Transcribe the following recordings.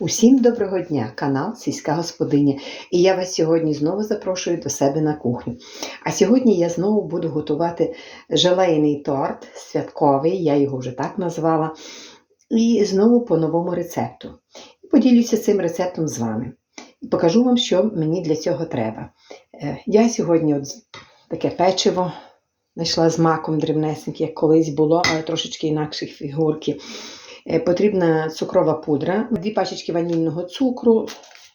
Усім доброго дня, канал Сільська Господиня. І я вас сьогодні знову запрошую до себе на кухню. А сьогодні я знову буду готувати желейний торт святковий, я його вже так назвала. І знову по новому рецепту. Поділюся цим рецептом з вами. І покажу вам, що мені для цього треба. Е, Я сьогодні от таке печиво знайшла з маком дрібнесеньке, як колись було, але трошечки інакших фігурки. Е, Потрібна цукрова пудра, дві пачечки ванільного цукру,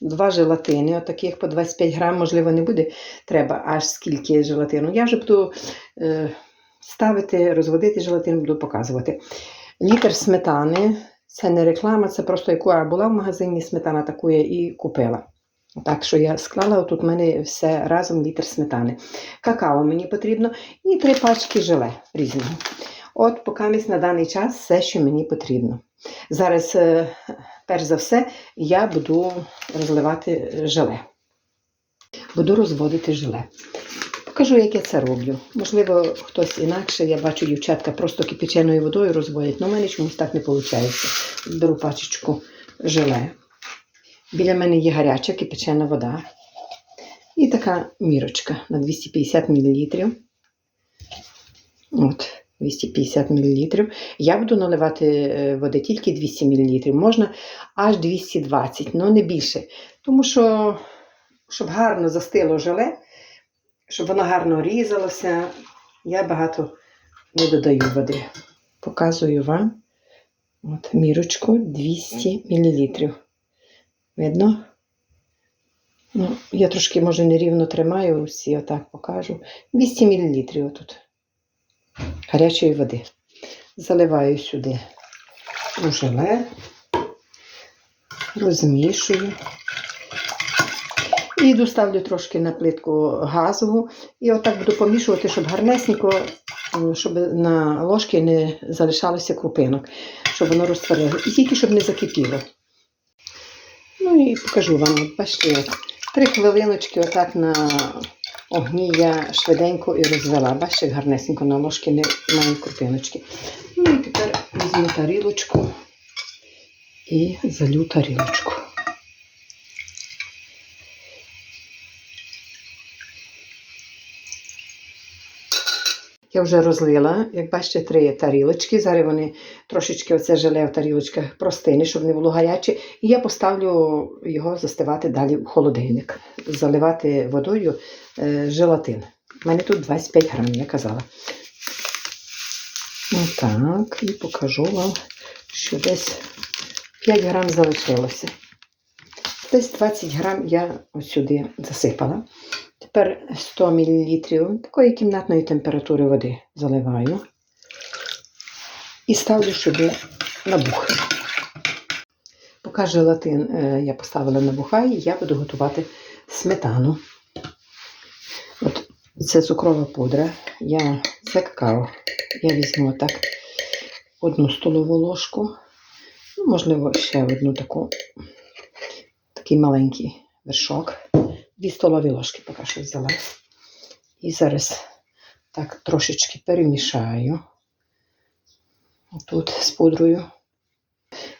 два желатини, отаких по 25 грам, можливо, не буде треба аж скільки желатину. Я вже буду е, ставити, розводити желатин, буду показувати. Літр сметани, це не реклама, це просто яку я була в магазині, сметана таку я і купила. Так що я склала, тут в мене все разом літр сметани. Какао мені потрібно і три пачки желе різного. От, поки на даний час все, що мені потрібно. Зараз, е, перш за все, я буду розливати желе. Буду розводити желе. Покажу, як я це роблю. Можливо, хтось інакше, я бачу, дівчатка просто кипяченою водою розводять, але в мене чомусь так не виходить. Беру пачечку желе. Біля мене є гаряча кипячена вода. І така мірочка на 250 мл. От. 250 мл. Я буду наливати е, води тільки 200 мл. Можна аж 220, але не більше. Тому що, щоб гарно застило желе, щоб воно гарно різалося, я багато не додаю води. Показую вам от, мірочку 200 мл. Видно? Ну, я трошки, може, нерівно тримаю, всі отак покажу. 200 мл отут гарячої води. Заливаю сюди у желе, розмішую. І доставлю трошки на плитку газову. І отак буду помішувати, щоб гарнесенько, щоб на ложки не залишалося крупинок, щоб воно розтворило. І тільки щоб не закипіло. Ну і покажу вам, бачите, три хвилиночки отак на огні я швиденько і розвела. Бачите, гарнесенько на ложки не маю крупиночки. Ну і тепер візьму тарілочку і залю тарілочку. Я вже розлила, як бачите, три тарілочки. Зараз вони трошечки оце желе в тарілочках простине, щоб не було гаряче. І я поставлю його застивати далі в холодильник, заливати водою е, желатин. У мене тут 25 грам, я казала. Отак, і покажу вам, що десь 5 грам залишилося. Десь 20 грам я ось сюди засипала. Тепер 100 мл такої кімнатної температури води заливаю і ставлю сюди набухи. Поки желатин е, я поставила набухай, я буду готувати сметану. От Це цукрова пудра. Я, Це какао. Я візьму так одну столову ложку, ну, можливо, ще одну таку, такий маленький вершок. Дві столові ложки поки що взяла. І зараз так трошечки перемішаю. Тут з пудрою.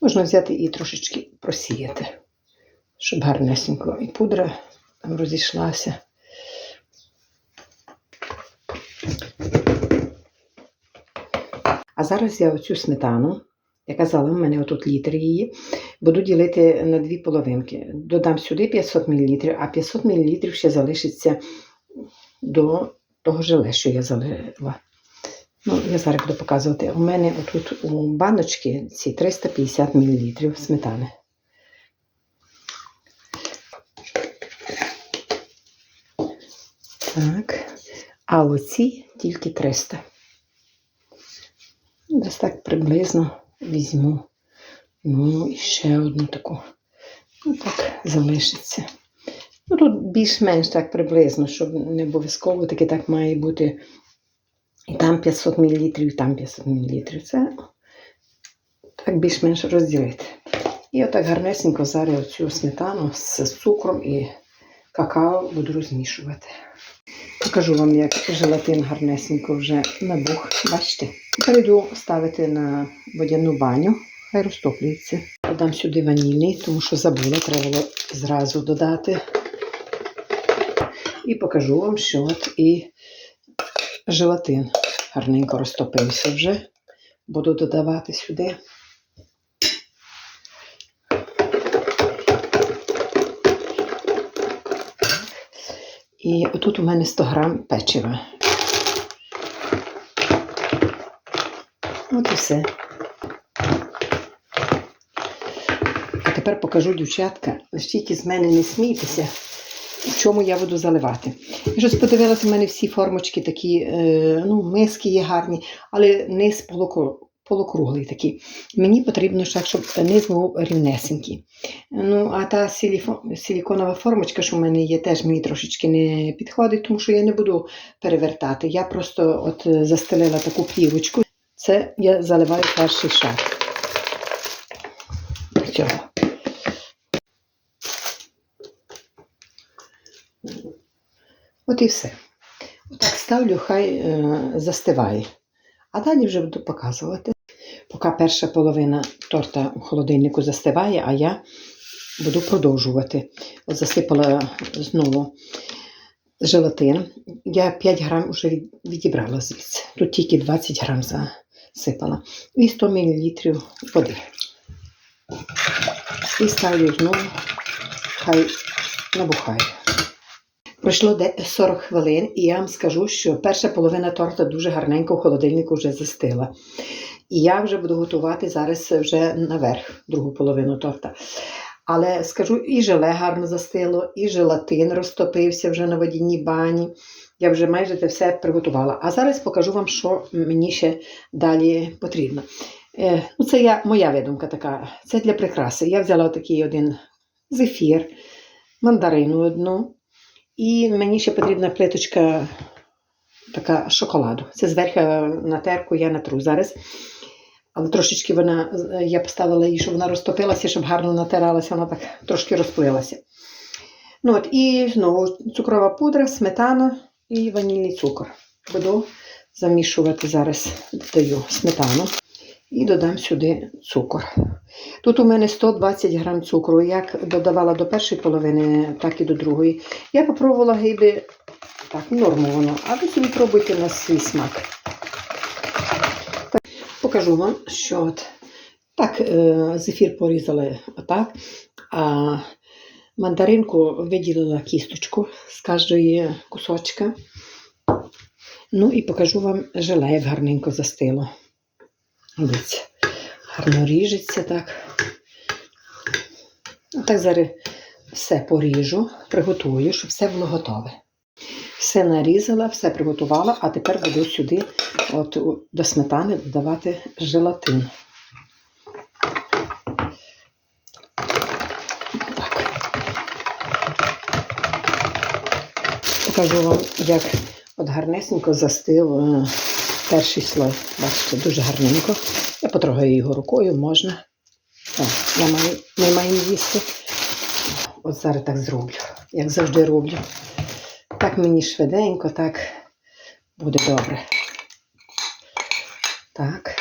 Можна взяти і трошечки просіяти, щоб гарнесенько і пудра розійшлася. А зараз я оцю сметану, я казала, в мене отут літр її, буду ділити на дві половинки. Додам сюди 500 мл, а 500 мл ще залишиться до того желе, що я залила. Ну, я зараз буду показувати. У мене тут у баночці ці 350 мл сметани. Так. А оці тільки 300. Десь так приблизно візьму. Ну, і ще одну таку. Ну, так залишиться. Ну, тут більш-менш так приблизно, щоб не обов'язково таки так має бути. І там 500 мл, і там 500 мл. Це так більш-менш розділити. І отак гарнесенько зараз оцю сметану з цукром і какао буду розмішувати. Покажу вам, як желатин гарнесенько вже набух. Бачите? Тепер йду ставити на водяну баню хай розтоплюється. Додам сюди ванільний, тому що забула, треба було зразу додати. І покажу вам, що от і желатин гарненько розтопився вже. Буду додавати сюди. І отут у мене 100 грам печива. От і все. А тепер покажу, дівчатка, стільки з мене не смійтеся, в чому я буду заливати. Я щось подивилася, в мене всі формочки такі, е, ну, миски є гарні, але низ полукру- полукруглий такий. Мені потрібно, так, щоб низ був рівнесенький. Ну, а та силіконова формочка, що в мене є, теж мені трошечки не підходить, тому що я не буду перевертати. Я просто от е, застелила таку плівочку. Це я заливаю перший шар. Цього. От і все. Отак ставлю, хай е, застиває. А далі вже буду показувати. Поки перша половина торта у холодильнику застиває, а я буду продовжувати. От засипала знову желатин. Я 5 грам вже відібрала звідси. Тут тільки 20 грам засипала. І 100 мл води. І ставлю знову, хай набухає. Пройшло 40 хвилин, і я вам скажу, що перша половина торта дуже гарненько в холодильнику вже застила. І я вже буду готувати зараз вже наверх другу половину торта. Але скажу, і желе гарно застило, і желатин розтопився вже на водяній бані. Я вже майже це все приготувала. А зараз покажу вам, що мені ще далі потрібно. Е, ну, це я, моя видумка така. Це для прикраси. Я взяла такий один зефір, мандарину одну. І мені ще потрібна плиточка така шоколаду. Це зверху на терку я натру зараз. Але трошечки вона, я поставила її, щоб вона розтопилася, щоб гарно натиралася, вона так трошки розплилася. Ну от, І знову цукрова пудра, сметана і ванільний цукор. Буду замішувати зараз, додаю сметану і додам сюди цукор. Тут у мене 120 грам цукру. Як додавала до першої половини, так і до другої. Я попробувала гиби так, норму воно, а ви собі пробуйте на свій смак. Покажу вам, що от так, е, зефір порізали отак, а мандаринку виділила кісточку з кожної кусочка. Ну і покажу вам желе, як гарненько застило. Дивіться, гарно ріжеться так. Так зараз все поріжу, приготую, щоб все було готове. Все нарізала, все приготувала, а тепер буду сюди от, до сметани додавати желатин. Так. Покажу вам, як от гарнесенько застив е, перший слой. Бачите, дуже гарненько. Я потрогаю його рукою, можна. Так, я маю, ми маємо їсти. От зараз так зроблю, як завжди роблю. Так мені швиденько, так буде добре. Так.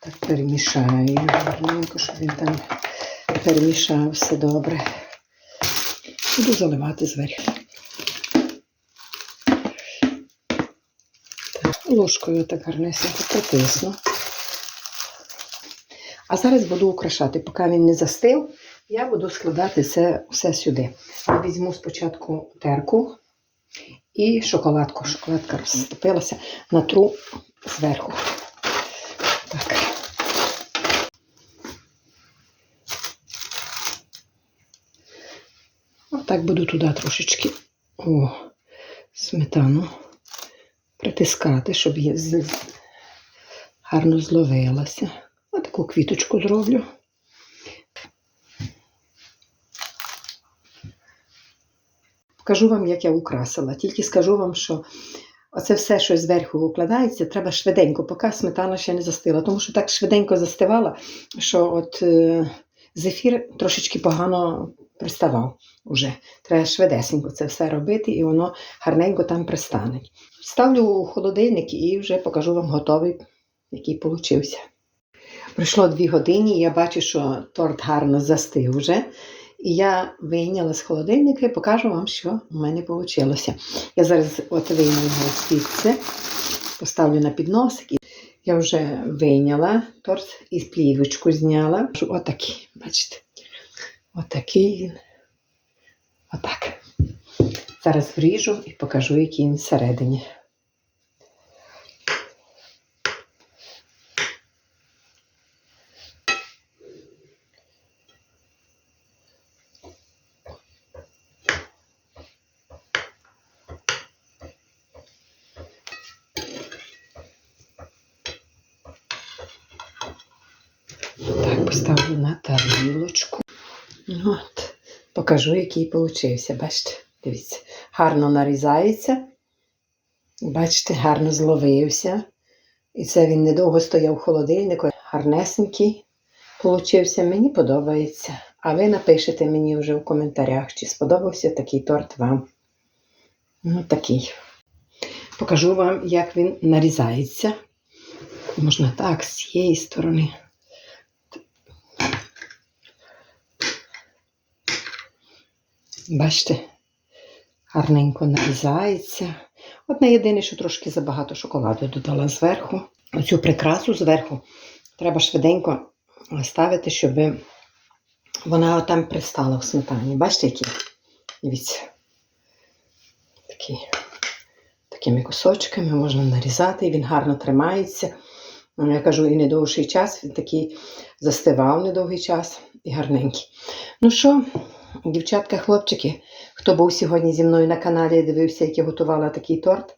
Так перемішаю гарненько, щоб він там перемішався добре. Буду заливати зверху. Ложкою так гарнесенько притисну. А зараз буду украшати. Поки він не застив, я буду складати це все сюди. Я візьму спочатку терку і шоколадку. Шоколадка розтопилася, натру зверху. Так. Отак буду туди трошечки о, сметану притискати, щоб її гарно зловилася. Отаку квіточку зроблю. Покажу вам, як я украсила. Тільки скажу вам, що оце все, що зверху викладається, треба швиденько, поки сметана ще не застила. Тому що так швиденько застивала, що от е, зефір трошечки погано приставав уже. Треба швидесенько це все робити, і воно гарненько там пристане. Ставлю у холодильник і вже покажу вам готовий, який получився. Пройшло дві години, і я бачу, що торт гарно застиг вже. І я вийняла з холодильника і покажу вам, що в мене вийшло. Я зараз от вийму його звідси, поставлю на підносик. Я вже вийняла торт і плівочку зняла. Отакий, бачите. Отакий він. Отак. Зараз вріжу і покажу, який він всередині. Так, поставлю на тарілочку. От. Покажу, який получився. Бачите, дивіться, гарно нарізається. Бачите, гарно зловився. І це він недовго стояв в холодильнику. Гарнесенький получився. Мені подобається. А ви напишете мені вже в коментарях, чи сподобався такий торт вам. Ну, такий. Покажу вам, як він нарізається. Можна так, з цієї сторони. Бачите, гарненько нарізається. Одне єдине, що трошки забагато шоколаду додала зверху. Оцю прикрасу зверху треба швиденько ставити, щоб вона там пристала в сметані. Бачите, які? Дивіться. Такі, такими кусочками можна нарізати, і він гарно тримається. Ну, Я кажу, і недовший час, він такий застивав недовгий час і гарненький. Ну що, дівчатка, хлопчики, хто був сьогодні зі мною на каналі і дивився, як я готувала такий торт,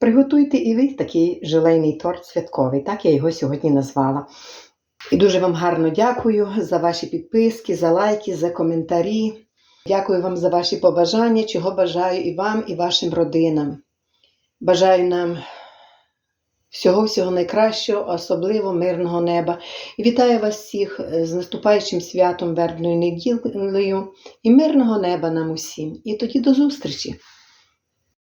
приготуйте і ви такий желейний торт святковий. Так я його сьогодні назвала. І дуже вам гарно дякую за ваші підписки, за лайки, за коментарі. Дякую вам за ваші побажання, чого бажаю і вам, і вашим родинам. Бажаю нам всього-всього найкращого, особливо мирного неба. І вітаю вас всіх е, з наступаючим святом вербною неділею і мирного неба нам усім. І тоді до зустрічі!